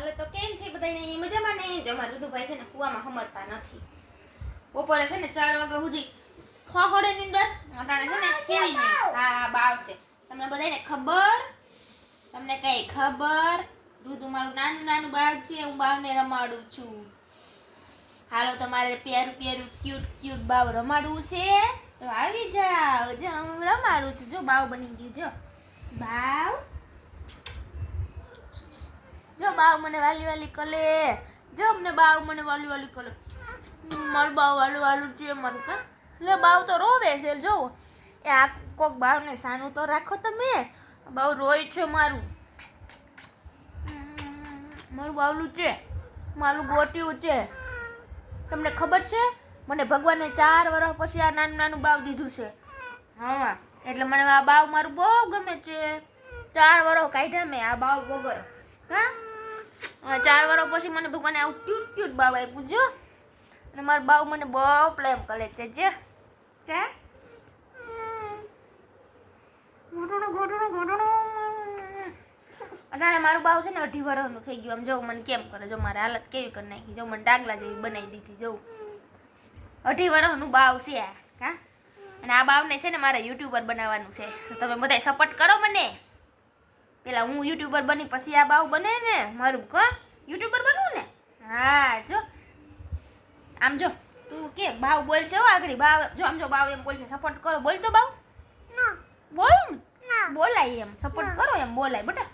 હાલો તો કેમ છે બધાને મજામાં ને? જો મારા રુદુભાઈ છે ને કુવામાં સમજતા નથી. બપોરે છે ને ચાર વાગે સુધી ખોખડે ની અંદર અટાણે છે ને કોઈ નહીં હા બાવશે તમને બધાને ખબર? તમને કઈ ખબર? રુદુ મારું નાનું નાનું બાળ છે હું બાવને રમાડું છું. હાલો તમારે પ્યારું પ્યારું ક્યુટ ક્યુટ બાવ રમાડવું છે? તો આવી જાઓ જો હું રમાડું છું. જો બાવ બની ગયું જો. બાવ? જો બાવ મને વાલી વાલી કલે. જો મને બાવ મને વાલી વાલી કલે. મારું બાવ વાલું વાલું છે મારું કા લે બાવ તો રોવે છે જોવો એ આ કોક બાવને સાનું તો રાખો તમે. બાવ રોય છે મારું. મારું બાવલું છે. મારું ગોટ્યું છે. તમને ખબર છે? મને ભગવાને ચાર વર્ષ પછી આ નાનું નાનું બાવ દીધું છે. હા એટલે મને આ બાવ મારું બહુ ગમે છે. ચાર વર્ષ કાઢ્યા મેં આ બાવ વગર. હા, ચાર વર્ષ પછી મને ભગવાને આવું ક્યુટ ક્યુટ બાવ આપ્યું જો. અને મારો બાવ મને બહુ પ્રેમ કરે છે જે. ચા? ઘોટણું ઘોટણું ઘોટણું અટાણે મારું બાવ છે ને અઢી વર્ષનું થઈ ગયું. આમ જો મને કેમ કરે? જો મારે હાલત કેવી કરી નાખી? જો મને ડાગલા જેવી બનાવી દીધી જવું અઢી વર્ષનું બાવ છે આ હા. અને આ બાવને છે ને મારે યુટ્યુબર બનાવવાનું છે. તમે બધા સપોર્ટ કરો મને. પેલા હું યુટ્યુબર બની પછી આ બાવ બને ને મારું કો? યુટ્યુબર બનવું ને? હા જો. આમ જો તું કે બાવ બોલ છે હો આગળ બાવ જો આમ જો બાવ એમ બોલ છે સપોર્ટ કરો. બોલ તો બાવ બોલ ને. બોલાય એમ સપોર્ટ કરો એમ બોલાય બેટા.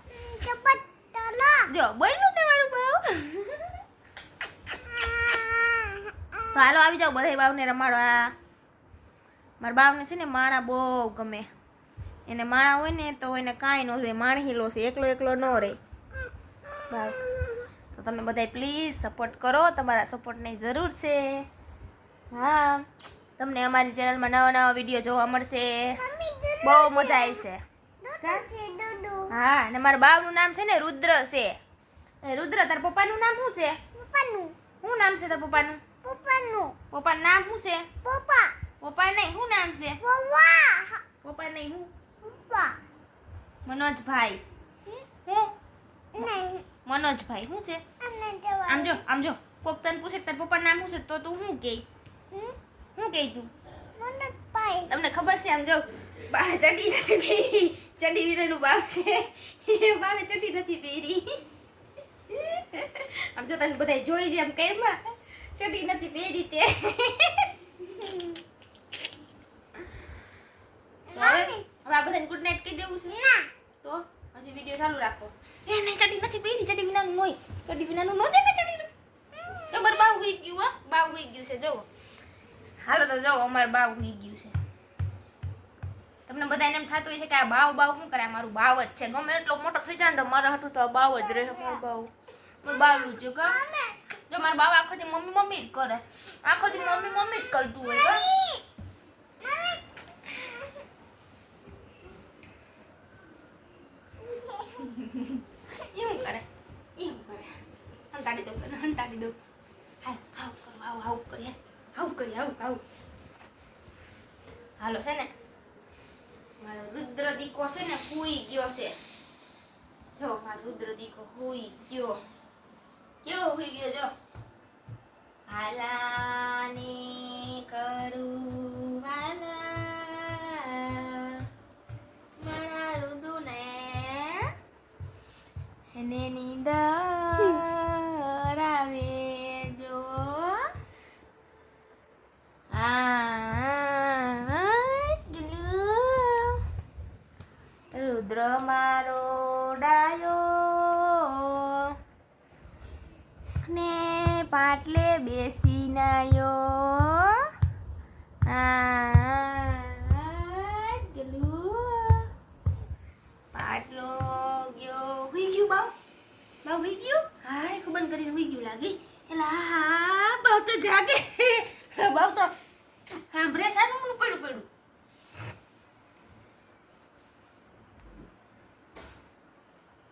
જો બોલ્યું ને મારું બાવ તો હાલો આવી જાઓ બધા બાવને રમાડવા. મારા બાવને છે ને માણા બહુ ગમે. એને માણા હોય ને તો એને કાંઈ ન હોય માણહીલો છે એકલો એકલો ન રહે. તો તમે બધાય પ્લીઝ સપોર્ટ કરો. તમારા સપોર્ટની જરૂર છે. હા. તમને અમારી ચેનલમાં નવા નવા વીડિયો જોવા મળશે. બહુ મજા આવશે. હા અને મારા બાવનું નામ છે ને રુદ્ર છે. એ રુદ્ર તાર પપ્પાનું નામ શું છે? શું નામ છે તાર પપ્પાનું? પપ્પાનું. નામ શું છે? પપ્પા. પપ્પા નહીં શું નામ છે? પપ્પા. નહીં હું મનોજભાઈ. હું? મનોજભાઈ શું છે? આમ જો આમ જો કોક તને પૂછે તાર પપ્પા પપ્પાનું નામ શું છે તો તું શું કે શું કહી તું? તમને ખબર છે આમ જો બા ચડી નથી પહેરી. ચડી વિરેનું બાપ છે. એ બાવે ચડી નથી પહેરી. આમ જો તને બધા જોઈ છે આમ કેમાં? ચડી નથી પહેરી તો હવે હવે આ બધાને ગુડ નાઇટ કહી દેવું છે? તો હજી વીડિયો ચાલુ રાખો. એ નહીં ચડી નથી પહેરી ચડી વિનાનું હોય ચડી વિનાનું નો દે ચડી તો મારું બાવ હોઈ ગયું હો. બાવ હોઈ ગયું છે જોવો. હાલો તો જોવો અમારું બાવ હોઈ ગયું છે. તમને બધાને એમ થતું હોય છે કે આ બાવ બાવ શું કરે? મારું બાવ જ છે. ગમે એટલો મોટો થઈ જાય ને તો મારા હાટું તો બાવ જ રહે મારું બાવ. મારું બાવ છે કા? જો મારા બાવ આખો દી મમ્મી મમ્મી જ કરે. આખો દી મમ્મી મમ્મી જ કરતું હોય કા એવું કરે એવું કરે હંતાડી દો કરે હંતાડી દો હાલ હાવ કરો હાવ હાવ કરીએ હાવ કરીએ હાવ હાવ હાલો છે ને મારો રુદ્ર દીકો છે ને હુઈ ગયો છે જો મારો રુદ્ર દીકો હુઈ ગયો કેવો હુઈ ગયો જો હાલાની કરું આવે જો. રુદ્ર મારો ડાયો. ને પાટલે બેસી નાયો. પાટલો ગયો. હુઈ ગયું બાવ? બાવ હુઈ ગયું? ખબર કરીને હુઈ ગયું લાગે. એટલે હા બાવ તો જાગે. બાવ તો સાંભળે સાનું મને પડ્યું પડ્યું.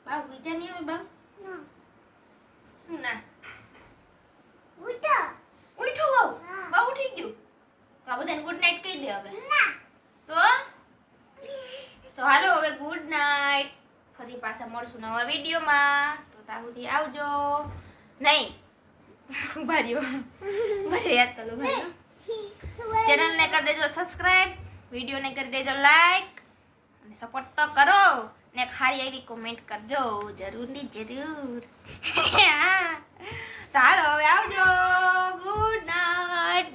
બાવ નહીં ના. ઉઠું. બાવ બાવ ઉઠી ગયું. તો બધાને ગુડ નાઇટ કહી દે હવે. તો? તો હાલો હવે ગુડ નાઇટ ફરી પાછા મળશું નવા વિડીયોમાં. ત્યાં આવજો. નહીં. ઊભા રહ્યો યાદ કરું, ભાઈ ચેનલને કરી દેજો સબસ્ક્રાઈબ વિડીયોને કરી દેજો લાઈક અને સપોર્ટ તો કરો. ને ખારી એવી કોમેન્ટ કરજો. જરૂરની જરૂર. તારો હવે આવજો. Good night.